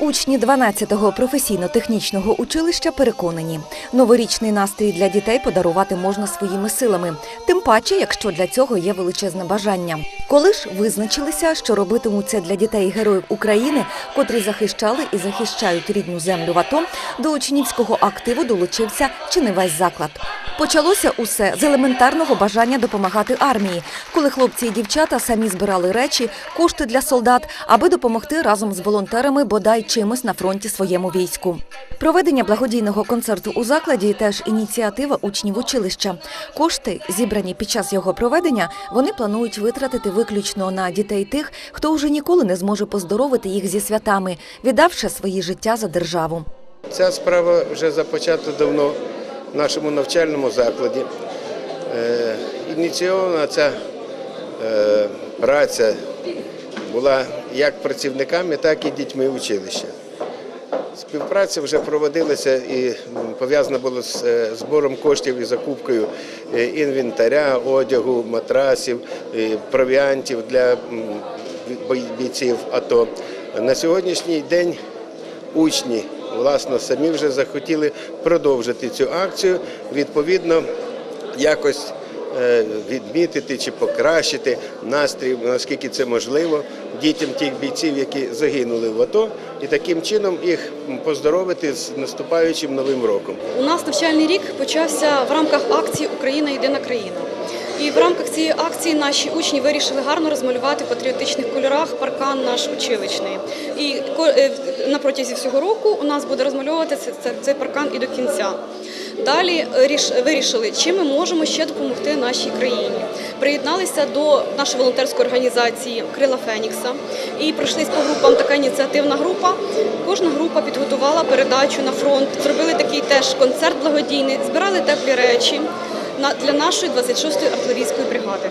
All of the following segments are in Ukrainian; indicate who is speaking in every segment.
Speaker 1: Учні 12-го професійно-технічного училища переконані, новорічний настрій для дітей подарувати можна своїми силами, тим паче, якщо для цього є величезне бажання. Коли ж визначилися, що робитимуть це для дітей героїв України, котрі захищали і захищають рідну землю в АТО, до учнівського активу долучився чи не весь заклад. Почалося усе з елементарного бажання допомагати армії, коли хлопці і дівчата самі збирали речі, кошти для солдат, аби допомогти разом з волонтерами бодай чимось на фронті своєму війську. Проведення благодійного концерту у закладі теж ініціатива учнів училища. Кошти, зібрані під час його проведення, вони планують витратити виключно на дітей тих, хто вже ніколи не зможе поздоровити їх зі святами, віддавши свої життя за державу.
Speaker 2: Ця справа вже започата давно нашому навчальному закладі. Е, Ініційована ця е, праця була як працівниками, так і дітьми училища. Співпраця вже проводилася і пов'язана була з е, збором коштів і закупкою інвентаря, одягу, матрасів, провіантів для бійців АТО. На сьогоднішній день учні власне самі вже захотіли продовжити цю акцію. Відповідно, якось е, відмітити чи покращити настрій, наскільки це можливо, дітям тих бійців, які загинули в АТО, і таким чином їх поздоровити з наступаючим новим роком.
Speaker 3: У нас навчальний рік почався в рамках акції Україна єдина країна. І в рамках цієї акції наші учні вирішили гарно розмалювати в патріотичних кольорах паркан наш училищний. І е, на протязі всього року у нас буде розмальовувати це- це- цей паркан і до кінця. Далі е, ріш- вирішили, чим ми можемо ще допомогти нашій країні. Приєдналися до нашої волонтерської організації Крила Фенікса і пройшлись по групам така ініціативна група. Кожна група підготувала передачу на фронт, зробили такий теж концерт благодійний, збирали теплі речі для нашої 26-ї артилерійської бригади.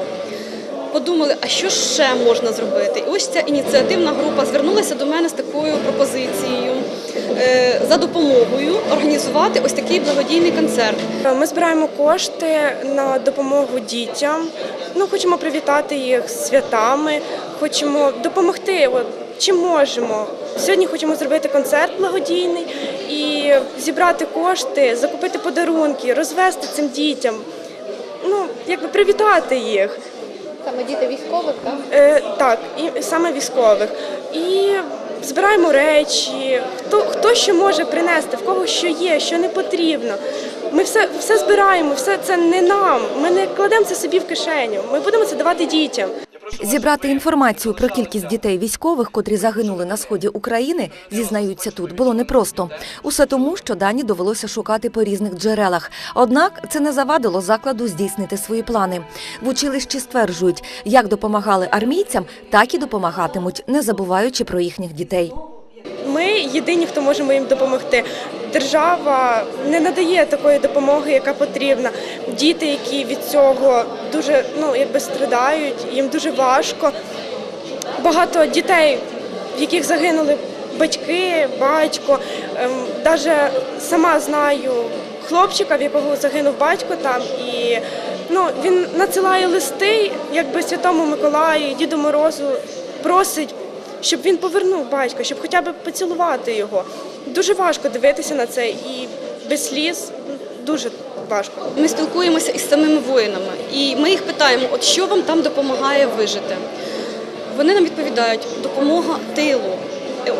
Speaker 3: Подумали, а що ще можна зробити? І ось ця ініціативна група звернулася до мене з такою пропозицією е, за допомогою організувати ось такий благодійний концерт.
Speaker 4: Ми збираємо кошти на допомогу дітям. Ну, хочемо привітати їх святами, хочемо допомогти. От, чим можемо. Сьогодні хочемо зробити концерт благодійний і зібрати кошти, закупити подарунки, розвести цим дітям. Ну, якби привітати їх.
Speaker 5: Саме діти військових, так?
Speaker 4: Е, так, і саме військових. І збираємо речі, хто, хто що може принести, в кого що є, що не потрібно. Ми все, все збираємо, все це не нам. Ми не кладемо це собі в кишеню. Ми будемо це давати дітям.
Speaker 1: Зібрати інформацію про кількість дітей військових, котрі загинули на сході України, зізнаються тут, було непросто. Усе тому, що дані довелося шукати по різних джерелах. Однак це не завадило закладу здійснити свої плани. В училищі стверджують, як допомагали армійцям, так і допомагатимуть, не забуваючи про їхніх дітей.
Speaker 4: Ми єдині, хто можемо їм допомогти. Держава не надає такої допомоги, яка потрібна. Діти, які від цього дуже ну якби страдають, їм дуже важко. Багато дітей, в яких загинули батьки, батько. Навіть сама знаю хлопчика, в якого загинув батько там, і ну він надсилає листи, якби Святому Миколаю, Діду Морозу, просить щоб він повернув батька, щоб хоча б поцілувати його. Дуже важко дивитися на це і без сліз дуже важко.
Speaker 3: Ми спілкуємося із самими воїнами, і ми їх питаємо, от що вам там допомагає вижити. Вони нам відповідають, допомога тилу.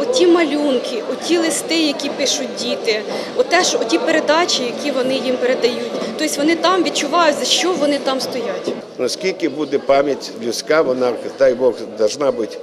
Speaker 3: Оті малюнки, оті листи, які пишуть діти, оте, що оті передачі, які вони їм передають. Тобто вони там відчувають, за що вони там стоять.
Speaker 2: Наскільки буде пам'ять людська, вона, дай Бог, должна бути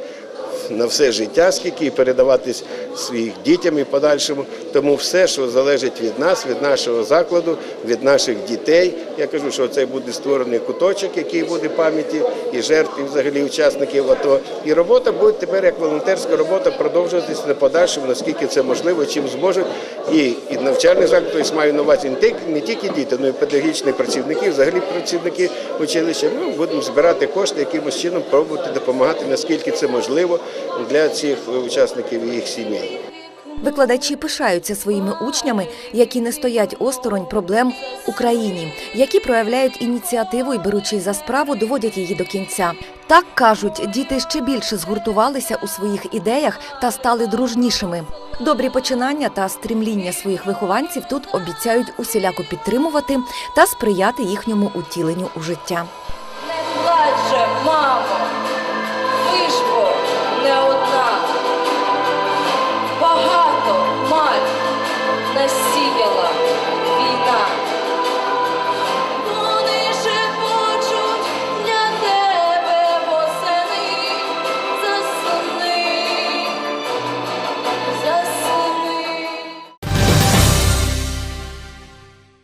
Speaker 2: на все життя, скільки і передаватись своїх дітям і подальшому. Тому все, що залежить від нас, від нашого закладу, від наших дітей. Я кажу, що це буде створений куточок, який буде пам'яті і жертв, і взагалі учасників АТО. І робота буде тепер як волонтерська робота продовжуватись на подальшому, наскільки це можливо, чим зможуть. І, і навчальний заклад, тобто маю на увазі не тільки, діти, але й педагогічні працівники, взагалі працівники училища. Ну, будемо збирати кошти, якимось чином пробувати допомагати, наскільки це можливо для цих учасників і їх сімей.
Speaker 1: Викладачі пишаються своїми учнями, які не стоять осторонь проблем Україні, які проявляють ініціативу і беручи за справу, доводять її до кінця. Так кажуть, діти ще більше згуртувалися у своїх ідеях та стали дружнішими. Добрі починання та стрімління своїх вихованців тут обіцяють усіляко підтримувати та сприяти їхньому утіленню у життя.
Speaker 6: Не плаче, мамо,